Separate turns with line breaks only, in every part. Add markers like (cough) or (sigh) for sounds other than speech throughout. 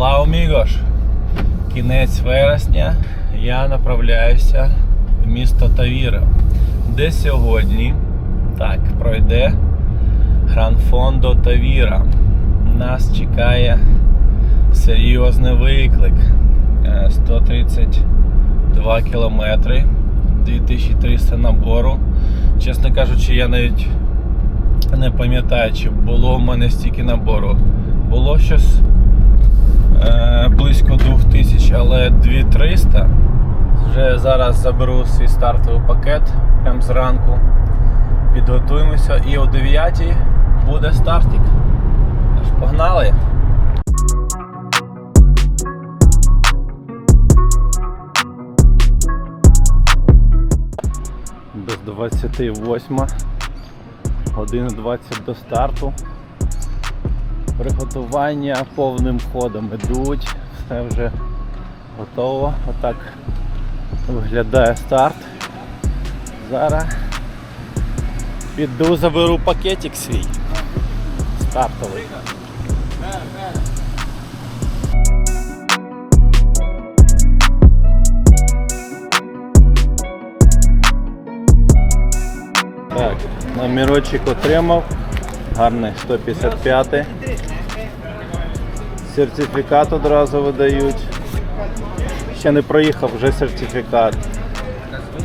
Olá, amigos! Кінець вересня я направляюся в місто Тавіра, де сьогодні так пройде Гранфондо Тавіра. Нас чекає серйозний виклик. Е, 132 кілометри, 2300 набору. Чесно кажучи, я навіть не пам'ятаю, чи було в мене стільки набору. Було щось е, близько 2000, але 2300. Вже зараз заберу свій стартовий пакет прямо зранку. Підготуємося і о 9 буде стартик. Тож погнали! Без 28 година 20 до старту. Приготування повним ходом ідуть, все вже готово. Отак виглядає старт. Зараз піду заберу пакетик свій. Стартовий. Так, номерочок отримав. Гарний 155. Сертифікат одразу видають. Ще не проїхав, вже сертифікат.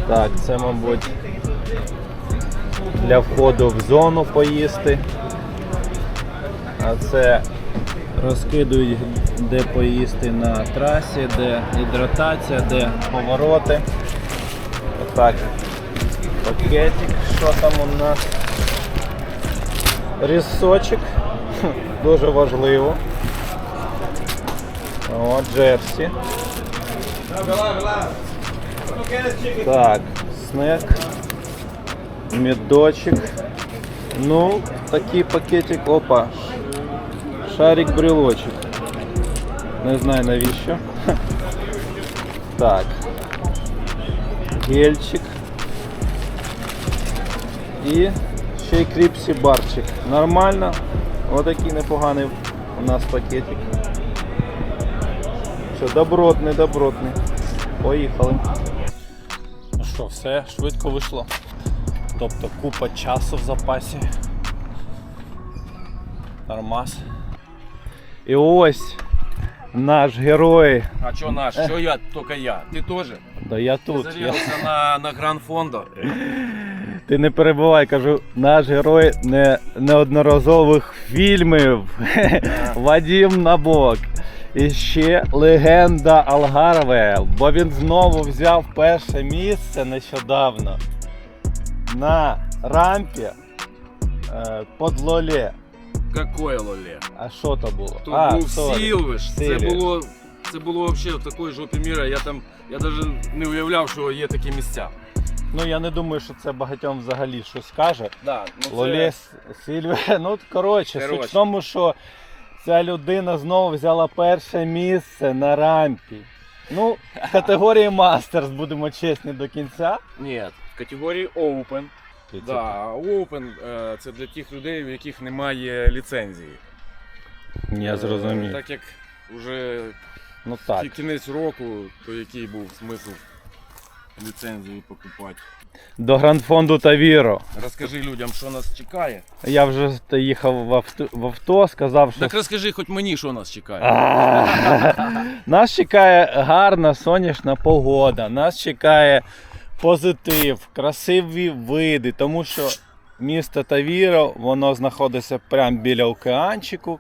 Так, це, мабуть, для входу в зону поїсти. А це розкидують, де поїсти на трасі, де гідратація, де повороти. Отак. Пакетик, що там у нас? Різсочок. Хм, (laughs) Дуже важливо. О, джерсі. Так, снек. Медочек. Ну, такий пакетик. Опа. Шарик брелочек. Не знаю навіщо. (laughs) Так. Гельчик. І ще й кріпсі барчик. Нормально. Отакий непоганий у нас пакетик. Що, добротний, добротний. Поїхали. Ну що, все швидко вийшло. Тобто купа часу в запасі. Нормас. І ось наш герой.
А что наш? Что я? Только я. Ты тоже?
Да я тут. Я...
на, на Гран Фондо. (laughs)
Ти не перебувай, кажу, наш герой не, неодноразових фільмів. (laughs) Вадім Набок. І ще легенда Алгарове, бо він знову взяв перше місце нещодавно на рампі е, под Лоле.
Какое лоле?
А що то було?
Тут
а,
був
сорі.
Сілвиш. Це
Сілвіш.
було, це було вообще в такої жопі міра. Я там, я навіть не уявляв, що є такі місця.
Ну я не думаю, що це багатьом взагалі щось каже.
Да, ну це-
Лолес Сільве. (laughs) Ну, коротше, суть
Коротше.
в тому, що ця людина знову взяла перше місце на рампі. Ну, в категорії Мастерс, будемо чесні до кінця.
Ні, в категорії Open. Да, Open е, це для тих людей, у яких немає ліцензії.
Я
Е,
зрозумів.
Так як вже
Ну так.
кінець року, то який був смисл ліцензії покупати.
До Грандфонду Тавіро.
Розкажи людям, що нас чекає.
Я вже їхав в авто, в авто сказав, що
Так розкажи хоч мені, що нас чекає.
Нас чекає гарна сонячна погода, нас чекає позитив, красиві види, тому що місто Тавіро, воно знаходиться прямо біля океанчику.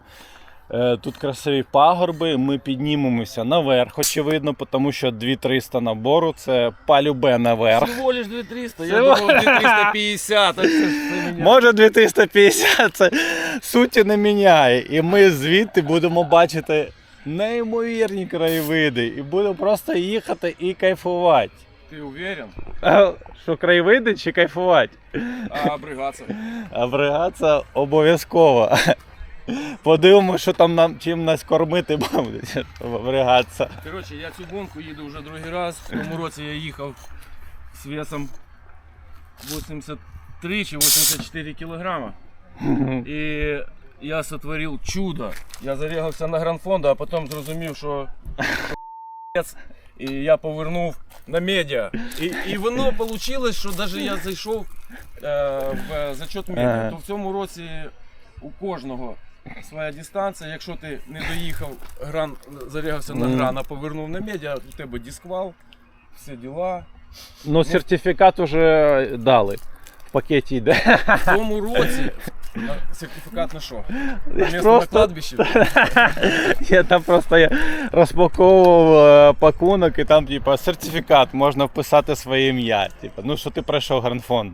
Е, Тут красиві пагорби, ми піднімемося наверх, очевидно, тому що 2300 набору це палюбе наверх.
Всього лиш 2300, я думав 2350. так це це.
Може 2350 це суті не міняє. І ми звідти будемо бачити неймовірні краєвиди. І будемо просто їхати і кайфувати.
Ти уверен?
Що краєвиди чи кайфувати?
А бригаться?
А бригаться обов'язково. Подивимося, що там нам чим нас кормити будуть. Бригаться.
Коротше, я цю гонку їду вже другий раз. В тому році я їхав з весом 83 чи 84 кілограма. І я сотворив чудо. Я зарягався на гранфонду, а потім зрозумів, що і я повернув на медіа. І, і воно вийшло, що навіть я зайшов е, в зачет медіа. То в цьому році у кожного своя дистанція. Якщо ти не доїхав, гран, зарягався на гран, а повернув на медіа, у тебе дисквал, всі діла.
Ну, сертифікат уже дали. В пакеті йде.
В тому році сертифікат на що? На місто на кладбищі? (laughs)
я там просто я розпаковував е, пакунок і там, типа, сертифікат, можна вписати своє ім'я. Типа, ну що ти пройшов гранфонд.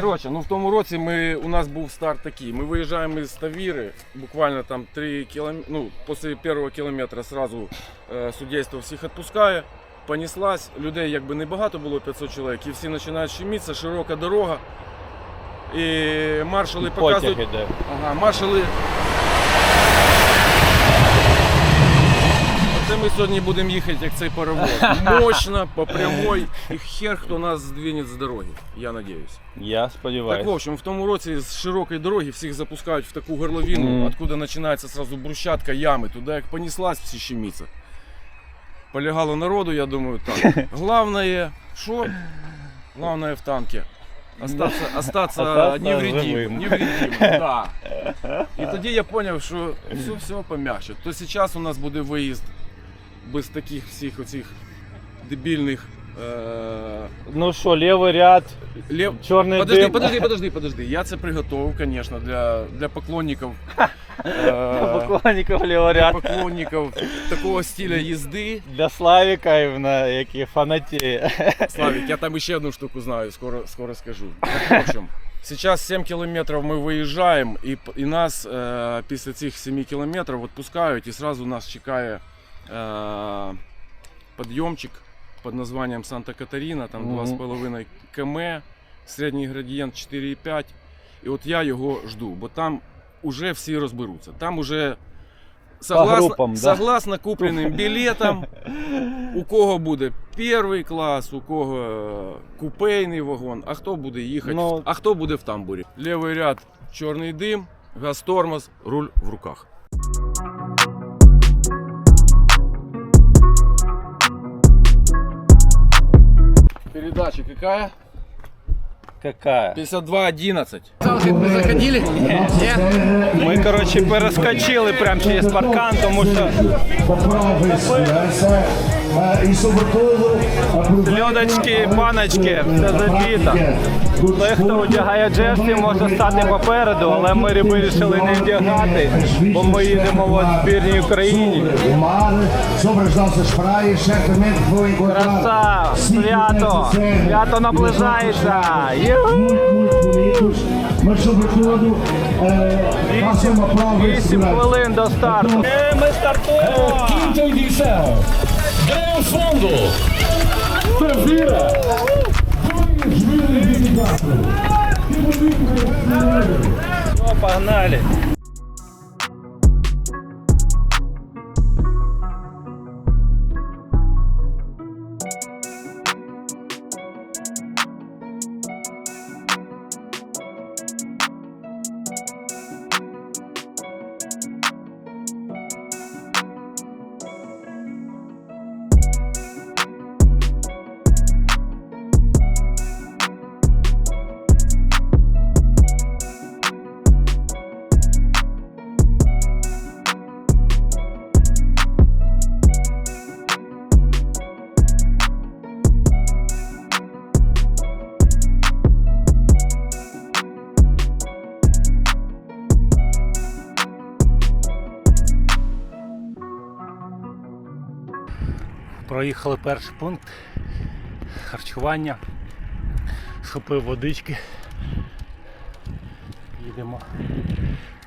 Коротше, ну в тому році ми, у нас був старт такий. Ми виїжджаємо із Тавіри, буквально там 3 кілометри, ну, після першого кілометра сразу е, судейство всіх відпускає. Понеслась, людей якби не багато було 500 чоловік, і всі починають щемитися, широка дорога. І маршали
Потяг
показують.
іде.
Ага, маршали. Оце ми сьогодні будемо їхати, як цей паровоз. (laughs) Мощно, по прямой, і хер хто нас здвинет з дороги, я надіюсь.
Я сподіваюся.
Так, в общем, в тому році з широкої дороги всіх запускають в таку горловину,
Мгм.
откуда починається сразу брусчатка, ями. Туди як понеслась, всі щеміться. Полягало народу, я думаю, так. (laughs) Главное, що? Главное в танке. Остаться, остаться невредимым. невредимым да. (laughs) І тоді я зрозумів, що все, все пом'якше. То зараз у нас буде виїзд без таких всіх оцих дебільних. Е-
Ну що, лівий ряд,
лев...
чорний
Подожди,
дим.
подожди, подожди, (laughs) подожди. Я це приготував, звісно, для, для поклонників. (laughs) е,
Поклонників лівий
Для
ряд.
поклонників такого стиля їзди.
Для Славіка, іменно, які фанатіє.
Славик, я там ще одну штуку знаю, скоро, скоро скажу. Так, в общем, сейчас 7 кілометрів ми виїжджаємо, і, п- і нас е, після цих 7 кілометрів відпускають, і сразу нас чекає е, підйомчик під названням Санта-Катаріна, там
Мгм.
2,5 км, середній градієнт 4,5. І от я його жду, бо там уже всі розберуться. Там уже согласно,
групам, да?
согласно купленим білетам, у кого буде перший клас, у кого е, купейний вагон, а хто буде їхати,
Ну-
в- а хто буде в тамбурі. Лівий ряд чорний дим, газ тормоз, руль в руках. Передача какая?
Какая?
52.11.
Мы, короче, перескочили прямо через паркан,
потому что...
Льодочки, баночки, все забіто. Той, хто одягає джерсі, може стати попереду, але ми вирішили не вдягати, бо ми їдемо в збірній Україні. Краса, свято, свято наближається. Ю!
muito, muito bonitos, mas sobretudo eh, façam uma prova de
8
segurança.
хвилин до старту. Е, Ми стартуємо!
ganha o fundo. Se vira. 2024.
Que bonito, Ó, Parnalha. Проїхали перший пункт харчування. Схопив водички. Їдемо,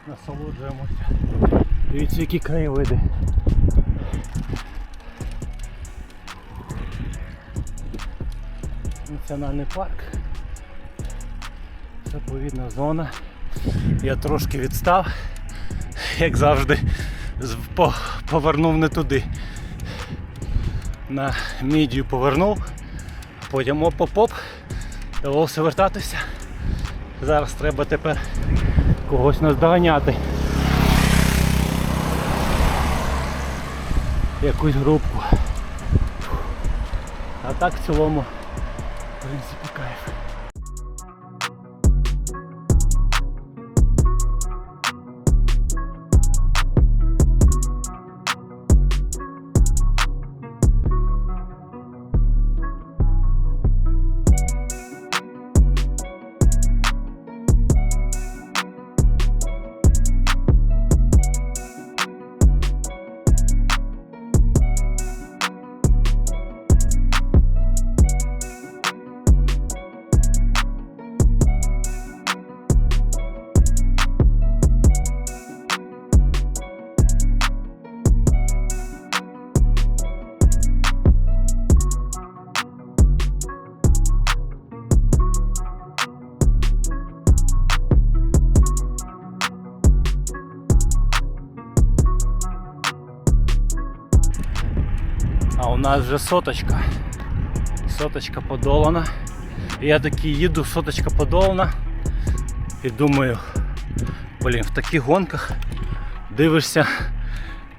насолоджуємося. Дивіться, які краєвиди. Національний парк. Заповідна зона. Я трошки відстав, як завжди, повернув не туди на мідію повернув, потім оп-оп-оп, довелося вертатися. Зараз треба тепер когось наздоганяти. Якусь групку. А так в цілому в принципі кайф. Нас вже соточка. Соточка подолана. Я такий їду, соточка подолана. І думаю, блін, в таких гонках дивишся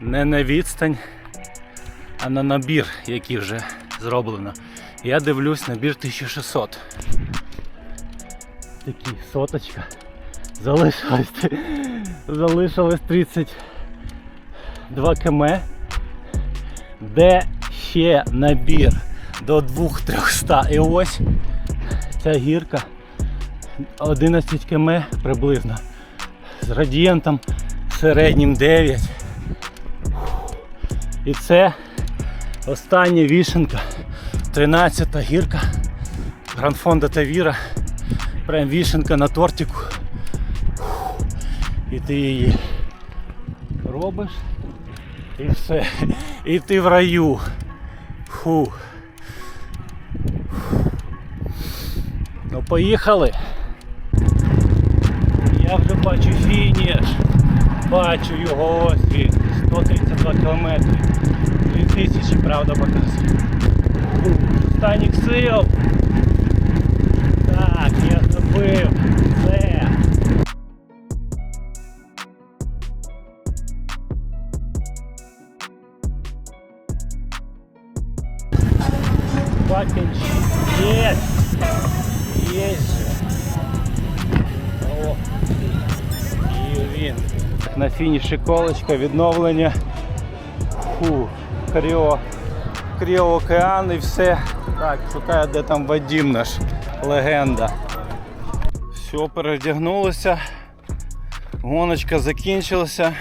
не на відстань, а на набір, який вже зроблено. Я дивлюсь набір 1600. Такий соточка. Залишилось, залишилось 32 км де ще набір до 2300. І ось ця гірка 11 км приблизно. З радієнтом середнім 9. І це остання вішенка. 13-та гірка. Гранфонда Тавіра. Прям вішенка на тортику. І ти її робиш. І все. І ти в раю. Фу. Ну поїхали. Я вже бачу фініш. Бачу його ось він. 132 кілометри. 2000, правда, показує. Останніх сил. Фініші колочка, відновлення. Фу, кріо. Кріо океан і все. Так, шукаю, де там Вадім наш. Легенда. Все, перевдягнулося. Гоночка закінчилася.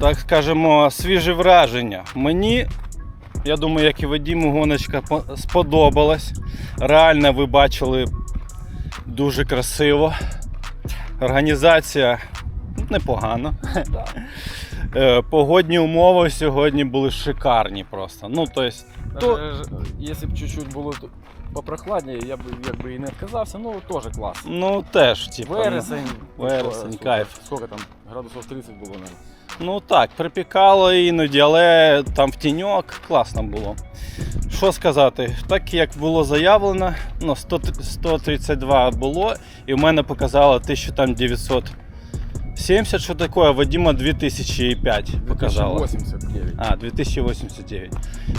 Так скажемо, свіже враження. Мені я думаю, як і Вадіму гоночка сподобалась. Реально ви бачили дуже красиво. Організація непогано. Е, погодні умови сьогодні були шикарні просто. Ну, то есть.
Е, якщо б чуть-чуть було попрохладніше, я б якби і не відказався, ну теж класно.
Ну теж, типу. Вересень, ну,
вересень, типу,
кайф.
Скільки там? Градусів 30 було, навіть.
Ну так, припікало іноді, але там в тіньок класно було. Що сказати, так як було заявлено, ну 100, 132 було, і в мене показало 1900 70 что такое, Вадима 2005 показала.
2089.
А, 2089.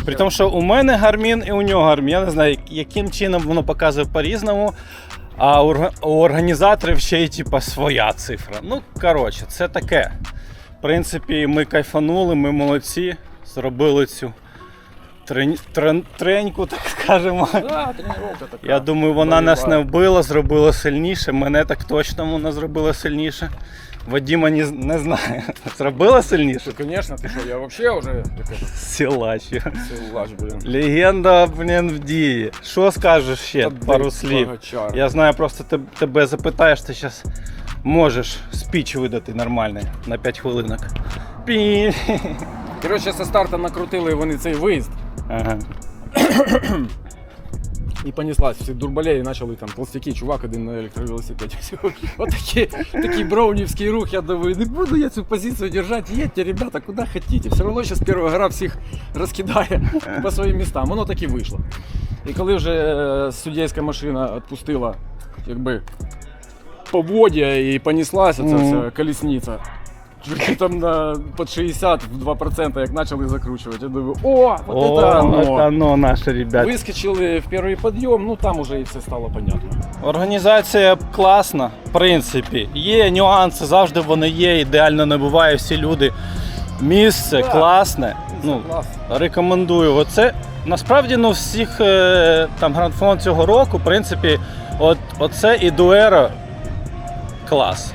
При тому, що у мене гармін і у нього гармін. Я не знаю, яким чином воно показує по-різному. А у організаторів ще й типа своя цифра. Ну, коротше, це таке. В принципі, ми кайфанули, ми молодці, зробили цю трен... трен... треньку, так скажемо.
Да, така.
Я думаю, вона нас не вбила, зробила сильніше. Мене так точно вона зробила сильніше. Вадима не, не знаю. (laughs) Зробила сильніше?
Конечно, ти що, я вообще это,
Силач.
силач, блін.
Легенда, блін, в дії. Що скажеш ще?
Та
Пару слів.
Богачар.
Я знаю, просто те- тебе запитаєш, ти зараз можеш спіч видати нормальний на 5 хвилинок. Пі.
Коротше, зі старта накрутили вони цей виїзд.
Ага. (clears throat)
І понеслась, всі дурбалеї почали там толстяки, чувак один на електровелосипеді. (laughs) Отакий такий браунівський рух, я думаю, не буду я цю позицію держати, їдьте, ребята, куди хотите. Все одно зараз перша гра всіх розкидає (laughs) по своїм містам. Воно так і вийшло. І коли вже е, суддєйська машина відпустила, якби поводя і понеслася ця вся колісниця, чуть там на под 60 в 2%, як почали закручувати. Я думаю, о, вот
О,
это оно.
это оно, наші ребята.
Вискочили в перший підйом, ну там уже і все стало понятно.
Організація класна, в принципі. Є нюанси, завжди вони є, ідеально не буває. Всі люди. Місце
Так.
класне. Ну,
клас.
рекомендую. Оце насправді ну, всіх е, там грандфон цього року, в принципі, от, оце і дуеро клас.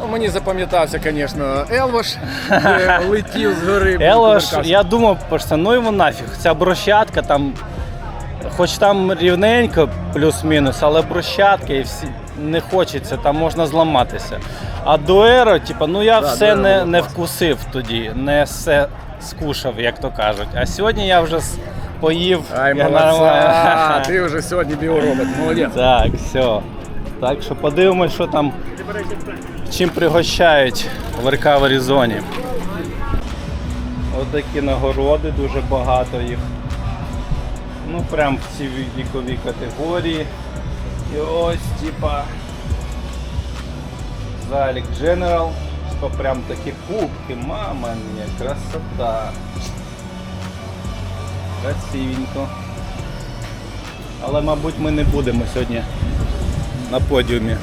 Ну, мені запам'ятався, звісно, Елваш, де (laughs) летів з гори.
Елош,
кувиркався.
я думав, просто ну йому нафіг. Ця брусчатка там, хоч там рівненько, плюс-мінус, але брусчатка і всі не хочеться, там можна зламатися. А дуеро, типу, ну я
Да,
все
дуеро
не,
було
не
класно.
вкусив тоді, не все скушав, як то кажуть. А сьогодні я вже с- поїв.
Ай,
я
молодця,
нормально.
ти вже сьогодні біоробот, молодець.
Так, все. Так що подивимось, що там чим пригощають в рекавері зоні. Ось такі нагороди, дуже багато їх. Ну прям в ці вікові категорії. І ось типа залік General. Типа прям такі кубки, мама мія, красота. Красивенько. Але, мабуть, ми не будемо сьогодні на подіумі